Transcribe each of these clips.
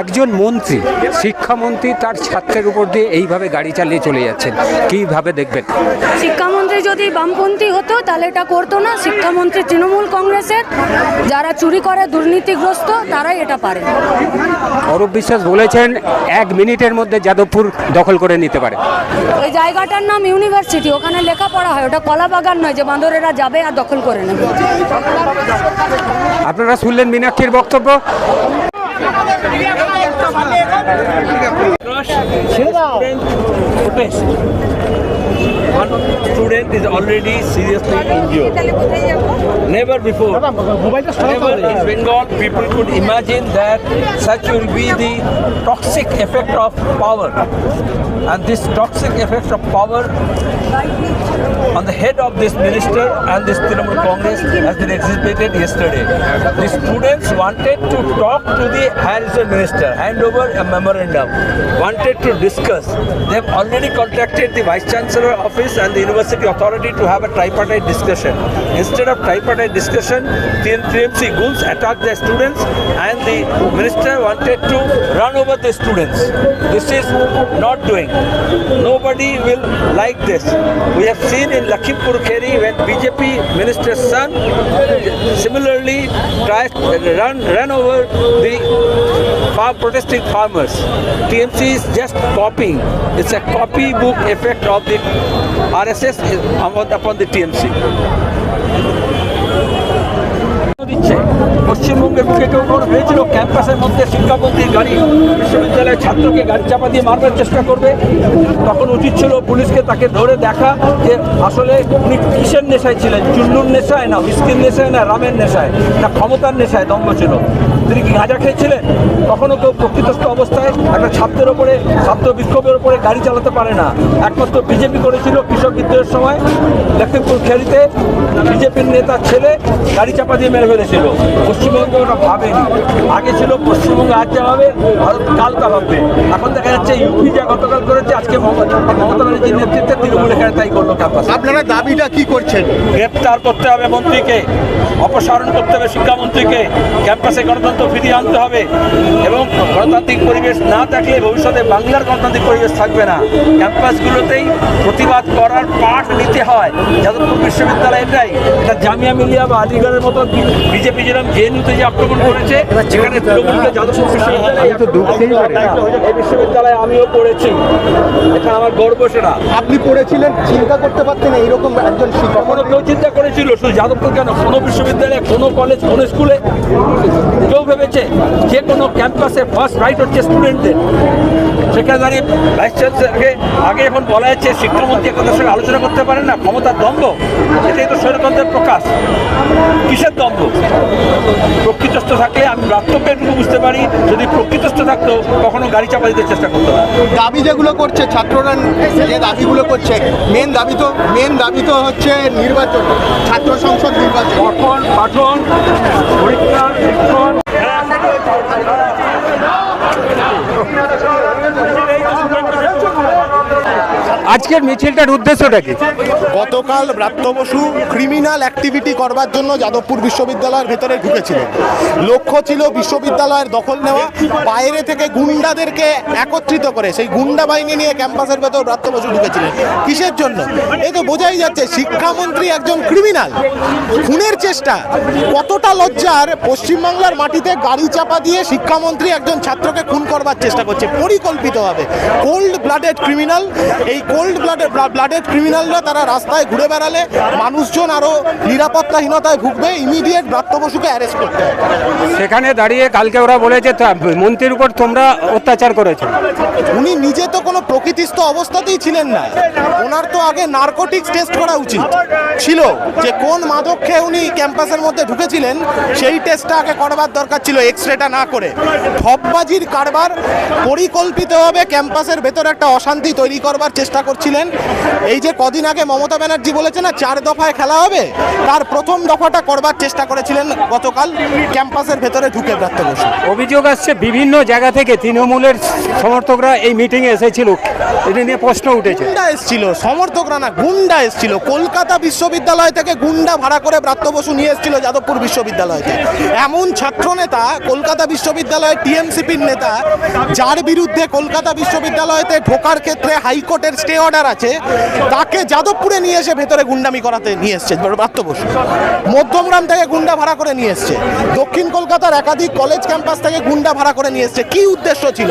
একজন মন্ত্রী শিক্ষামন্ত্রী তার ছাত্রের উপর দিয়ে এইভাবে গাড়ি চালিয়ে চলে যাচ্ছেন। কীভাবে দেখবেন? শিক্ষামন্ত্রী যদি বামপন্থী হতো তাহলে এটা করতো না। শিক্ষামন্ত্রী তৃণমূল কংগ্রেসের যারা চুরি করে দুর্নীতিগ্রস্ত তারাই এটা পারে। অরূপ বিশ্বাস বলেছেন এক মিনিটের মধ্যে যাদবপুর দখল করে নিতে পারে। ওই জায়গাটার নাম ইউনিভার্সিটি ওখানে লেখাপড়া হয়। ওটা কলা বাগান নয় যে বাঁদরেরা যাবে আর দখল করে নেবে। আপনারা শুনলেন মীনাক্ষীর বক্তব্য? Protest. One student is already seriously injured. Never before, never in Bengal, people could imagine that such will be the toxic effect of power. And this toxic effect of power on the head of this minister and this Trinamool Congress has been exhibited yesterday. The students wanted to talk to the higher education minister, hand over a memorandum, wanted to discuss. They have already contacted the vice chancellor office and the university authority to have a tripartite discussion. Instead of tripartite discussion, TMC goons attacked the students and the minister wanted to run over the students. This is not doing. Nobody will like this. We have seen in Lakhimpur Kheri when BJP minister's son similarly tried run ran over the farm protesting farmers. TMC is just copying. It's a copybook effect of the RSS upon the TMC. পশ্চিমবঙ্গের বুকে কেউ কোনো হয়েছিল ক্যাম্পাসের মধ্যে শিক্ষামন্ত্রীর গাড়ি, বিশ্ববিদ্যালয়ের ছাত্রকে গাড়ি চাপা দিয়ে মারবার চেষ্টা করবে। তখন উচিত ছিল পুলিশকে তাকে ধরে দেখা যে আসলে উনি কিসের নেশায় ছিলেন? চুল্লুর নেশায় না হুইস্কির নেশায় না রামের নেশায়? না ক্ষমতার নেশায়? দম্ভ ছিল। তিনি কি গাঁজা খেয়েছিলেন? অবস্থায় একটা ছাত্রের ওপরে ছাত্র বিক্ষোভের ওপরে গাড়ি চালাতে পারে না। একমাত্র বিজেপি করেছিল কৃষক বিদ্রোহের সময়। লক্ষ্মীপুর খেলিতে বিজেপির নেতার ছেলে গাড়ি চাপা দিয়ে মেরে ফেলেছিল। পশ্চিমবঙ্গে ওটা ভাবেনি। আগে ছিল পশ্চিমবঙ্গে আজ যা ভাবে ভারত কালকা ভাববে। এখন দেখা যাচ্ছে ইউপি যা গতকাল করেছে আজকে মমতা মমতা ব্যানার্জির নেতৃত্বে তৃণমূল এখানে তাই করল ক্যাম্পাস। আপনারা দাবিটা কি করছেন? গ্রেপ্তার করতে হবে মন্ত্রীকে অপসারণ করতে হবে শিক্ষামন্ত্রীকে ক্যাম্পাসে গণতন্ত্র ফিরিয়ে আনতে হবে এবং গণতান্ত্রিক পরিবেশ না থাকলে ভবিষ্যতে বাংলার গণতান্ত্রিক পরিবেশ থাকবে না। ক্যাম্পাসগুলোতেই প্রতিবাদ করার পাঠ নিতে হয়। যাদবপুর বিশ্ববিদ্যালয় এটাই এটা জামিয়া মিলিয়া বা আলিগড়ের মতো বিজেপি যেরকম জেএনইউতে যে আক্রমণ করেছে যেখানে তৃণমূলকে যাদবপুর বিশ্ববিদ্যালয়। এই বিশ্ববিদ্যালয়ে আমিও পড়েছি। এটা আমার গর্ব সেটা। আপনি পড়েছিলেন চিন্তা করতে পারতেন এইরকম একজন শিক্ষক। কেউ চিন্তা করেছিল শুধু যাদবপুর কেন? কোনো বিশ্ববিদ্যালয়ে কোনো কলেজ কোনো স্কুলে কেউ ভেবেছে যে কোনো ক্যাম্পাসে ফার্স্ট রাইট হচ্ছে স্টুডেন্টদের সেখানে দাঁড়িয়ে ভাইস চ্যান্সেলরকে আগে এখন বলা যাচ্ছে শিক্ষামন্ত্রী একতার সঙ্গে আলোচনা করতে পারেন না ক্ষমতার দ্বন্দ্ব এটাই তো স্বৈরতন্ত্রের প্রকাশ। কিসের দ্বন্দ্ব? প্রকৃতস্থ থাকলে আমি বাস্তবকে একটু বুঝতে পারি যদি প্রকৃতস্থ থাকতো কখনো গাড়ি চাপা দিতে চেষ্টা করতো না। দাবি যেগুলো করছে ছাত্ররা যে দাবিগুলো করছে মেন দাবি তো মেন দাবি তো হচ্ছে নির্বাচন ছাত্র সংসদ নির্বাচন। পঠন পাঠন পরীক্ষা শিক্ষণ I আজকের মিছিলটার উদ্দেশ্যটা কি? গতকাল ব্রাত্য বসু ক্রিমিনাল অ্যাক্টিভিটি করবার জন্য যাদবপুর বিশ্ববিদ্যালয়ের ভেতরে ঢুকেছিলেন। লক্ষ্য ছিল বিশ্ববিদ্যালয়ের দখল নেওয়া, বাইরে থেকে গুন্ডাদেরকে একত্রিত করে সেই গুন্ডা বাহিনী নিয়ে ক্যাম্পাসের ভেতর ব্রাত্য বসু ঢুকেছিলেন। কিসের জন্য? এই তো বোঝাই যাচ্ছে শিক্ষামন্ত্রী একজন ক্রিমিনাল। খুনের চেষ্টা। কতটা লজ্জার পশ্চিমবাংলার মাটিতে গাড়ি চাপা দিয়ে শিক্ষামন্ত্রী একজন ছাত্রকে খুন করবার চেষ্টা করছে। পরিকল্পিতভাবে। Cold blooded criminal. এই কোল্ড ক্রিমিনালরা তারা রাস্তায় ঘুরে বেড়ালে মানুষজন আরও নিরাপত্তাহীনতায় ভুগবে ইমিডিয়েট ব্রাত্য বসুকে অ্যারেস্ট করতে সেখানে দাঁড়িয়ে কালকে ওরা বলেছে মন্ত্রীর উপর তোমরা অত্যাচার করেছ। উনি নিজে তো কোনো প্রকৃতিস্থ অবস্থাতেই ছিলেন না। ওনার তো আগে নার্কোটিক্স টেস্ট করা উচিত ছিল যে কোন মাদক খেয়ে উনি ক্যাম্পাসের মধ্যে ঢুকেছিলেন সেই টেস্টটা আগে করবার দরকার ছিল এক্স রেটা না করে। ঠপবাজির কারবার পরিকল্পিতভাবে ক্যাম্পাসের ভেতরে একটা অশান্তি তৈরি করবার চেষ্টা করছিল করেছিলেন। এই যে কদিন আগে মমতা ব্যানার্জি বলেছে না চার দফায় খেলা হবে। তার প্রথম দফাটা করবার চেষ্টা করেছিলেন গতকাল ক্যাম্পাসের ভেতরে ঢুকে ব্রাত্য বসু। অভিযোগ আসছে বিভিন্ন জায়গা থেকে তৃণমূলের সমর্থকরা এই মিটিংয়ে এসেছিল। এটা নিয়ে প্রশ্ন উঠেছে। গুন্ডা এসছিল সমর্থকরা না গুন্ডা এসছিল। কলকাতা বিশ্ববিদ্যালয় থেকে গুন্ডা ভাড়া করে ব্রাত্য বসু নিয়ে এসেছিল যাদবপুর বিশ্ববিদ্যালয় থেকে। এমন ছাত্র নেতা কলকাতা বিশ্ববিদ্যালয়ের টিএমসিপির নেতা যার বিরুদ্ধে কলকাতা বিশ্ববিদ্যালয়তে ঢোকার ক্ষেত্রে হাইকোর্টের স্টে অর্ডার আছে, তাকে যাদবপুরে নিয়ে এসে ভেতরে গুন্ডামি করাতে নিয়ে এসছে ব্রাত্য বসু। মধ্যমগ্রাম থেকে গুন্ডা ভাড়া করে নিয়ে এসছে। দক্ষিণ কলকাতার একাধিক কলেজ ক্যাম্পাস থেকে গুন্ডা ভাড়া করে নিয়ে এসছে। কি উদ্দেশ্য ছিল?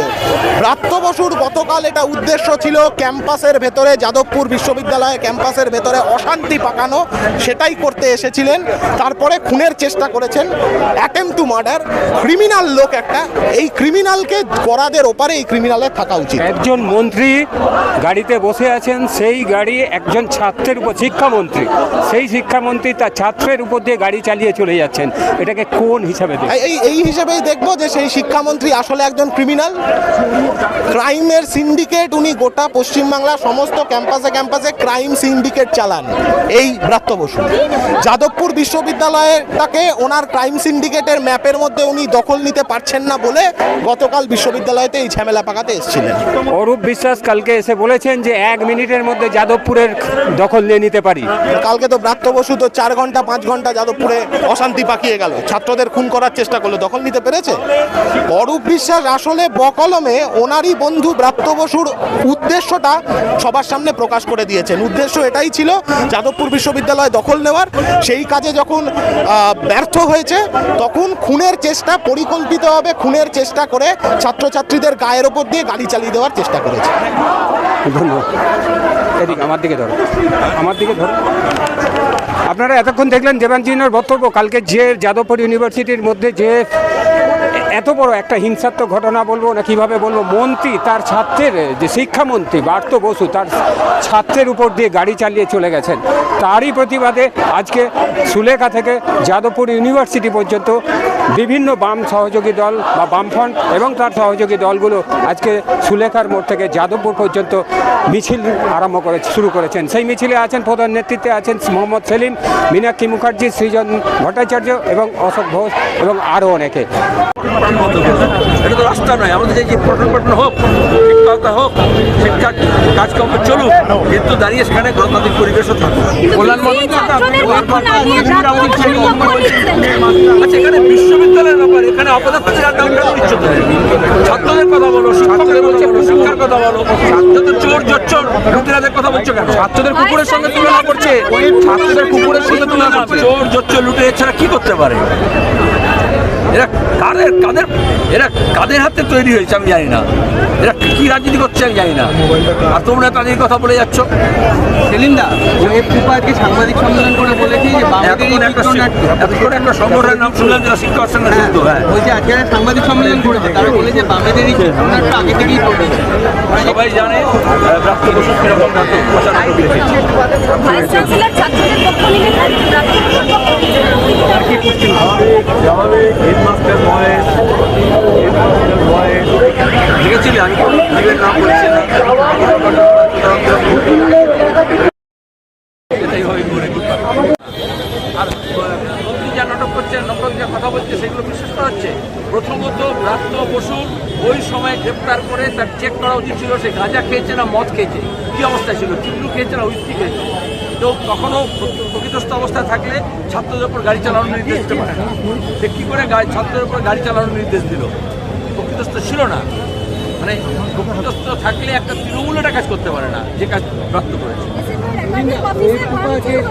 ব্রাত্য বসুর গতকাল এটা উদ্দেশ্য ছিল ক্যাম্পাসের ভেতরে, যাদবপুর বিশ্ববিদ্যালয়ে ক্যাম্পাসের ভেতরে অশান্তি পাকানো, সেটাই করতে এসেছিলেন। তারপরে খুনের চেষ্টা করেছেন। অ্যাটেম্প টু মার্ডার ক্রিমিনাল লোক একটা। এই ক্রিমিনালকে করাদের ওপারে এই ক্রিমিনালের থাকা উচিত। একজন মন্ত্রী গাড়িতে বসে আছেন সেই গাড়ি একজন ছাত্রের উপর শিক্ষামন্ত্রী। সেই শিক্ষামন্ত্রী তার ছাত্রের উপর দিয়ে গাড়ি চালিয়ে চলে যাচ্ছেন। এটাকে কোন হিসাবে এই- এই হিসেবেই দেখব যে সেই শিক্ষামন্ত্রী আসলে একজন ক্রিমিনাল ক্রাইমের সিন্ডিকেট উনি গোটা পশ্চিমবাংলার সমস্ত ক্যাম্পাসে ক্যাম্পাসে ক্রাইম সিন্ডিকেট চালান। এই ব্রাত্য বসু। যাদবপুর বিশ্ববিদ্যালয়টাকে ওনার ক্রাইম সিন্ডিকেটের ম্যাপের মধ্যে উনি দখল নিতে পারছেন না বলে গতকাল বিশ্ববিদ্যালয়তে এই ঝামেলা পাকাতে এসেছিলেন। অরূপ বিশ্বাস কালকে এসে বলেছেন যে এক মিনিটের মধ্যে যাদবপুরের দখল নিয়ে নিতে পারি। কালকে তো ব্রাত্য বসু তো চার ঘণ্টা পাঁচ ঘণ্টা যাদবপুরে অশান্তি পাকিয়ে গেল। ছাত্রদের খুন করার চেষ্টা করল। দখল নিতে পেরেছে? অরূপ বিশ্বাস আসলে বকলমে ওনারই বন্ধু ব্রাত্য বসুর উদ্দেশ্যটা সবার সামনে প্রকাশ করে দিয়েছেন। উদ্দেশ্য এটাই ছিল যাদবপুর বিশ্ববিদ্যালয় দখল নেওয়ার। সেই কাজে যখন ব্যর্থ হয়েছে তখন খুনের চেষ্টা পরিকল্পিতভাবে খুনের চেষ্টা করে ছাত্রছাত্রীদের গায়ের ওপর দিয়ে গাড়ি চালিয়ে দেওয়ার চেষ্টা করেছে। ধন্যবাদ। এদিকে, আমার দিকে ধরো। আমার দিকে ধরো। আপনারা এতক্ষণ দেখলেন দেবাঞ্জিনার বক্তব্য। কালকে যে যাদবপুর ইউনিভার্সিটির মধ্যে যে এত বড় একটা হিংসাত্মক ঘটনা বলব না, কীভাবে বলব? মন্ত্রী তার ছাত্রের, যে শিক্ষামন্ত্রী বার্ত বসু, তার ছাত্রের উপর দিয়ে গাড়ি চালিয়ে চলে গেছেন। তারই প্রতিবাদে আজকে সুলেখা থেকে যাদবপুর ইউনিভার্সিটি পর্যন্ত বিভিন্ন বাম সহযোগী দল বা বামফ্রন্ট এবং তার সহযোগী দলগুলো আজকে সুলেখার মোড় থেকে যাদবপুর পর্যন্ত মিছিল আরম্ভ করে শুরু করেছেন। সেই মিছিলে আছেন, প্রধান নেতৃত্বে আছেন মোহাম্মদ সেলিম, মীনাক্ষী মুখার্জি, সৃজন ভট্টাচার্য এবং অশোক ঘোষ এবং আরও অনেকে। এটা তো রাস্তা নয়। আমাদের যে পঠন পাঠন হোক শিক্ষকতা হোক শিক্ষা কাজকর্ম চলুক কিন্তু দাঁড়িয়ে সেখানে গণতান্ত্রিক পরিবেশও থাকুক। আচ্ছা এখানে বিশ্ববিদ্যালয়ের ব্যাপার এখানে অপদার্থদের দিচ্ছ ছাত্রদের কথা বলো শিক্ষকদের কথা বলো শিক্ষার কথা বলো। ছাত্রদের চোর জোচ্চোর। লুটেরাদের কথা বলছো কেন? ছাত্রদের কুকুরের সঙ্গে তুলনা করছে। ছাত্রদের কুকুরের সঙ্গে তুলনা করছে। চোর জোচ্চোর লুটে এছাড়া কি করতে পারে? এরা কাদের কাদের এরা কাদের হাতে তৈরি হয়েছে আমি জানি না। এরা কি রাজনীতি করছে আমি জানি না। আর তোমরা তাদের কথা বলে যাচ্ছ। সেলিন্দা ওয়েব পেপারকে সাংবাদিক সম্মেলন করে বলেছে যে বাঙালিদের একটা একটা সংগঠনের নাম শুনলাম যারা শিক্ষার সঙ্গে যুক্ত হ্যাঁ ওই যে আজকে সাংবাদিক সম্মেলন করেছে তারা বলেছে বাঙালিদের এই চিত্রনাট্য আগে থেকেই চলেছে সবাই জানে প্রাপ্ত বসু কীরকম নাটক ভাষা নাটক লিখেছে যা নাটক করছে? নকল যা কথা বলছে সেগুলো বিশ্বাস করা হচ্ছে প্রথমত প্রাপ্ত বসুর ওই সময় গ্রেপ্তার করে তার চেক করা উচিত ছিল সে গাঁজা খেয়েছে না মদ খেয়েছে কি অবস্থা ছিল চিল্লু খেয়েছে না উইস্কি খেয়েছে তো কখনো প্রকৃতস্থ অবস্থায় থাকলে ছাত্রদের উপর গাড়ি চালানোর নির্দেশ দিতে পারে সে কী করে ছাত্রদের উপর গাড়ি চালানোর নির্দেশ দিল? প্রকৃতস্থ ছিল না। মানে প্রকৃতস্থ থাকলে একটা তৃণমূল এটা কাজ করতে পারে না, যে কাজ প্রাপ্ত করেছে। একাধিক অফিসে ভাঙচুর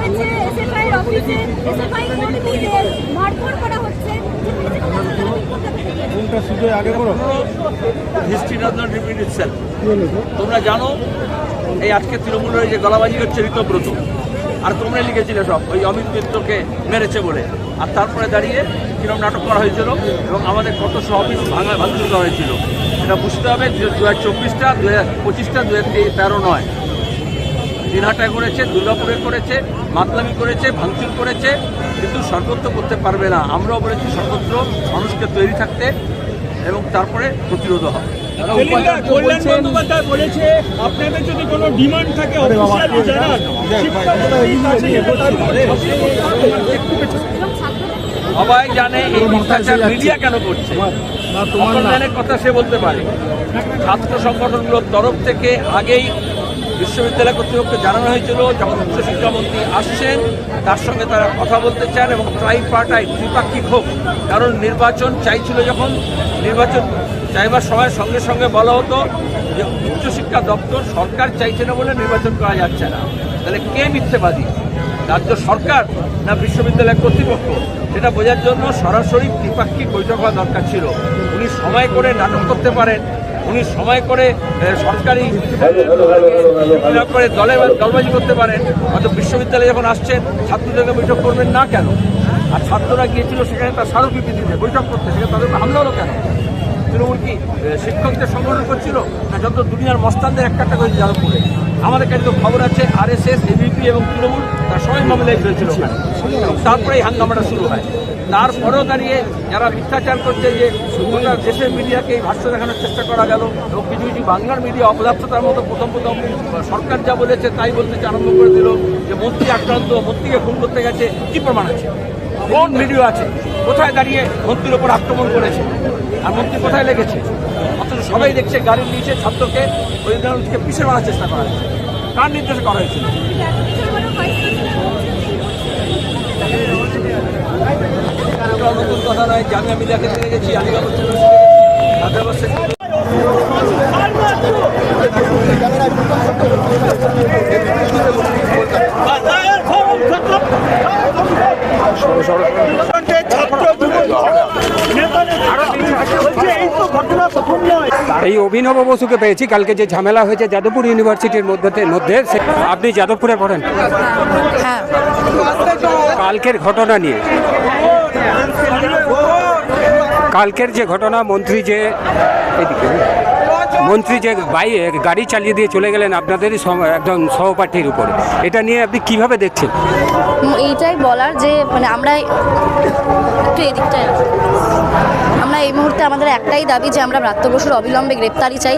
কর্মীদের মারধর করা history does not repeat itself তোমরা জানো এই আজকে তৃণমূলের যে গলাবাজি হচ্ছে ঋতব্রত আর তোমরা লিখেছিলে সব ওই অমিত মিত্রকে মেরেছে বলে। আর তারপরে দাঁড়িয়ে কিরম নাটক করা হয়েছিল এবং আমাদের কত সব অফিস ভাঙা ভাঙচুর করা হয়েছিল। এটা বুঝতে হবে যে দু হাজার চব্বিশটা দু হাজার পঁচিশটা দু হাজার তেরো নয়। দিনহাটায় করেছে দুর্গাপুরে করেছে মাতলামি করেছে ভাঙচুর করেছে কিন্তু সর্বত্র করতে পারবে না। আমরাও বলেছি সর্বত্র মানুষকে তৈরি থাকতে এবং তারপরে প্রতিরোধ হবে। বলেছে আপনাদের যদি কোনো ডিমান্ড থাকে সবাই জানে এই মিথ্যাচার মিডিয়া কেন করছে? অকল্যাণের কথা সে বলতে পারে। ছাত্র সংগঠনগুলোর তরফ থেকে আগেই বিশ্ববিদ্যালয় কর্তৃপক্ষকে জানানো হয়েছিল যখন উচ্চশিক্ষামন্ত্রী আসছেন, তার সঙ্গে তারা কথা বলতে চান এবং ট্রাই পার্টাই ত্রিপাক্ষিক হোক, কারণ নির্বাচন চাইছিল যখন, নির্বাচন চাইবার সময় সঙ্গে সঙ্গে বলা হতো যে উচ্চশিক্ষা দপ্তর সরকার চাইছে না বলে নির্বাচন করা যাচ্ছে না। তাহলে কে মিথ্যেবাদী? রাজ্য সরকার না বিশ্ববিদ্যালয় কর্তৃপক্ষ? সেটা বোঝার জন্য সরাসরি ত্রিপাক্ষিক বৈঠক হওয়া দরকার ছিল। উনি সময় করে নাটক করতে পারেন উনি সময় করে সরকারি করে দলে, দলবাজি করতে পারেন হয়তো বিশ্ববিদ্যালয়ে যখন আসছেন ছাত্রদেরকে বৈঠক করবেন না কেন? আর ছাত্ররা গিয়েছিল সেখানে তার স্মারকলিপি দিতে, বৈঠক করতে, সেখানে তাদের হামলা হলো কেন? তৃণমূল কি শিক্ষকদের সংগঠন করছিল না যত দুনিয়ার মস্তানদের একটা করে যাদবপুরে। আমাদের কাছে তো খবর আছে আর এস এস এবিপি এবং তৃণমূল, তার সবাই মামলায় এবং তারপরে এই হাঙ্গামাটা শুরু হয়। তারপরেও দাঁড়িয়ে যারা মিথ্যাচার করছে যে গোটা দেশের মিডিয়াকে এই ভাষ্য দেখানোর চেষ্টা করা গেল এবং কিছু কিছু বাংলার মিডিয়া অপদার্থতার মতো প্রথম প্রথম সরকার যা বলেছে তাই বলতে আরম্ভ করে দিল যে মন্ত্রী আক্রান্ত, মন্ত্রীকে খুন করতে গেছে, কি প্রমাণ আছে? কোন ভিডিও আছে। কোথায় দাঁড়িয়ে মন্ত্রীর ওপর আক্রমণ করেছে? আর মন্ত্রী কোথায় লেগেছে? অথচ সবাই দেখছে গাড়ি নিয়েছে ছাত্রকে ওই পিছিয়ে মারার চেষ্টা করা হয়েছে কার নির্দেশে করা হয়েছিল? ওটা নতুন কথা নয়, জামিয়া মিলিয়া ক্ষেত্রে গেছি, আলিগড় এই অভিনব বসুকে পেয়েছি। কালকে যে ঝামেলা হয়েছে যাদবপুর ইউনিভার্সিটির মধ্যে মধ্যে আপনি যাদবপুরে পড়েন? কালকের ঘটনা নিয়ে। কালকের যে ঘটনা, মন্ত্রী যে এদিকে। মন্ত্রী যে বাই গাড়ি চালিয়ে দিয়ে চলে গেলেন আপনাদেরই একজন সহপাঠীর উপরে। এটা নিয়ে আপনি কীভাবে দেখছেন? এইটাই বলার যে মানে আমরা একটু এদিকটায় আমরা এই মুহূর্তে আমাদের একটাই দাবি যে আমরা ব্রাত্য বসুর অবিলম্বে গ্রেপ্তারি চাই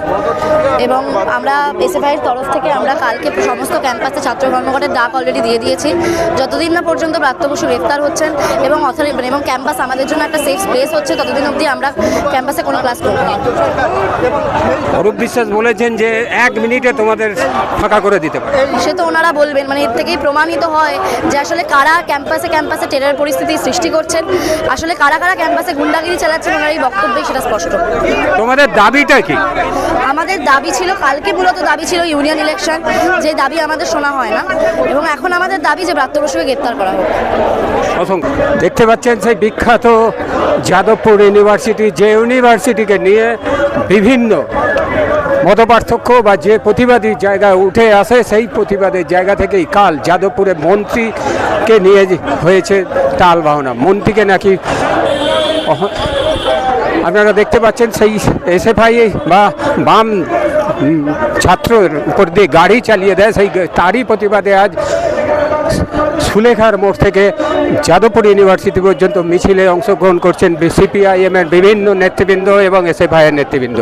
এবং আমরা এসএফআইয়ের তরফ থেকে আমরা কালকে সমস্ত ক্যাম্পাসে ছাত্র কর্মকর্তার ডাক অলরেডি দিয়ে দিয়েছি। যতদিন না পর্যন্ত ব্রাত্য বসু গ্রেপ্তার হচ্ছেন এবং অথরিটি এবং ক্যাম্পাস আমাদের জন্য একটা সেফ প্লেস হচ্ছে, ততদিন অবধি আমরা ক্যাম্পাসে কোনো ক্লাস করব না। অরূপ বিশ্বাস বলেছেন যে এক মিনিটে তোমাদের ফাঁকা করে দিতে পারে। সে তো ওনারা বলবেন মানে এর থেকেই প্রমাণিত হয় যে আসলে কারা ক্যাম্পাসে ক্যাম্পাসে টেরার পরিস্থিতি সৃষ্টি করছেন আসলে কারা কারা ক্যাম্পাসে গুন্ডাগিরি চালাচ্ছেন ওনার এই বক্তব্যে সেটা স্পষ্ট। তোমাদের দাবিটা কি? আমাদের দাবি ছিল কালকে মূলত দাবি ছিল ইউনিয়ন ইলেকশন যে দাবি আমাদের শোনা হয় না এবং এখন আমাদের দাবি যে ব্রাত্য বসুকে গ্রেপ্তার করা হোক। অসংখ্য। দেখতে পাচ্ছেন সেই বিখ্যাত যাদবপুর ইউনিভার্সিটি যে ইউনিভার্সিটিকে নিয়ে বিভিন্ন মতপার্থক্য বা যে প্রতিবাদী জায়গা উঠে আসে, সেই প্রতিবাদের জায়গা থেকেই কাল যাদবপুরে মন্ত্রীকে নিয়ে হয়েছে টাল বাহনা। মন্ত্রীকে নাকি আপনারা দেখতে পাচ্ছেন সেই এসএফআই বা বাম ছাত্রের উপর দিয়ে গাড়ি চালিয়ে দেয়, সেই তারই প্রতিবাদে আজ সুলেখার মোড় থেকে যাদবপুর ইউনিভার্সিটি পর্যন্ত মিছিলে অংশগ্রহণ করছেন সিপিআইএম এর বিভিন্ন নেতৃবৃন্দ এবং এসএফআই এর নেতৃবৃন্দ।